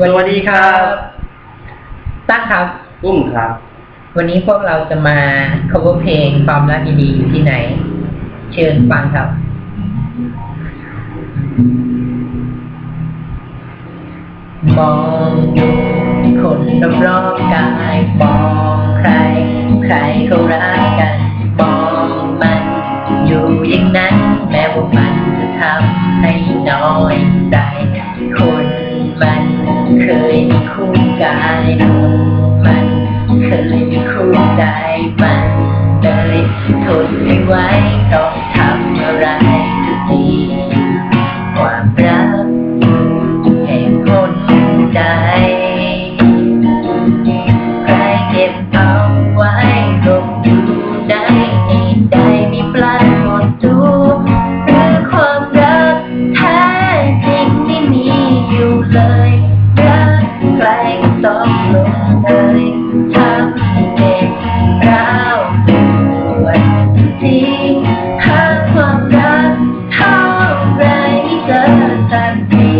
สวัสดีครับตั้งครับ อุ้มครับ วันนี้พวกเราจะมา cover เพลงความรักดีๆอยู่ที่ไหน เชิญฟังครับ มองดูคนรอบๆกายมองใคร ใครเขารักกัน มองมัน อยู่อย่างนั้น แม้ว่ามันจะทำให้น้อยใจคนมัน เคยมีคู่กายมันเคยมีคู่ใจมันเลยทนไม่ไหว เลยทำให้เจ็บร้าวปวดทีหาความรักเท่าไรเจอสักที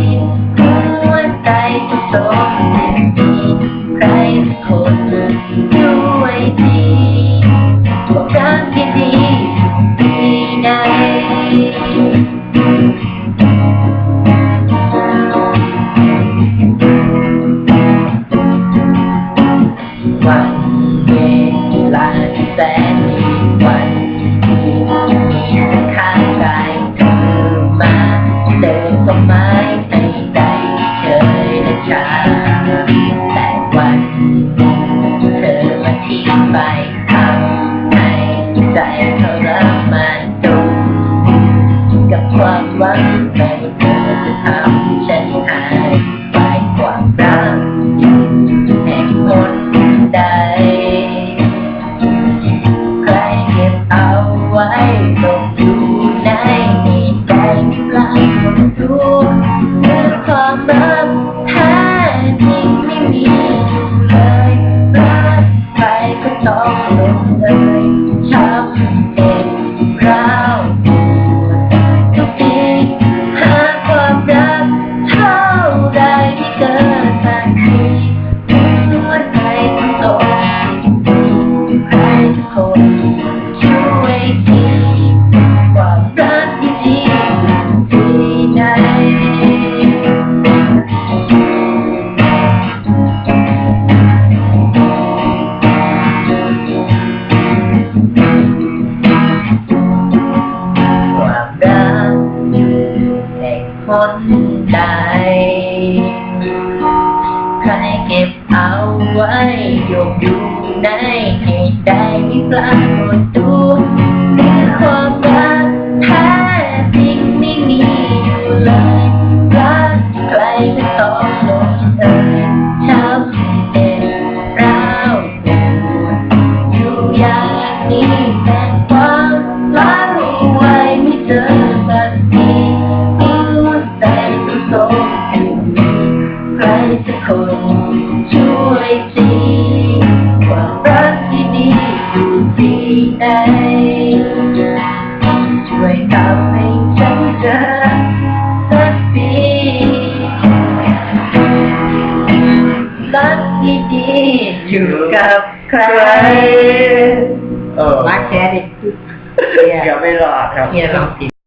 แสนมีวันที่มีค่างกายเธอมาเดินต้นไม้ในใจเฉยและชาแต่วันเธอมาทิ้งไปทำให้ใจเธอรักาคน ที่ไหนความรักแห่งคนใดใครเก็บเอาไว้ยกอยู่ในเหตุใดไม่ปรากฏตัว ความรักที่ดีอยู่ที่ไหนช่วยทำให้ฉันเจอสักทีรักที่ดีอยู่กับใครเออรักแค่เด็กเกือบไม่รอดครับ เฮียลองผิด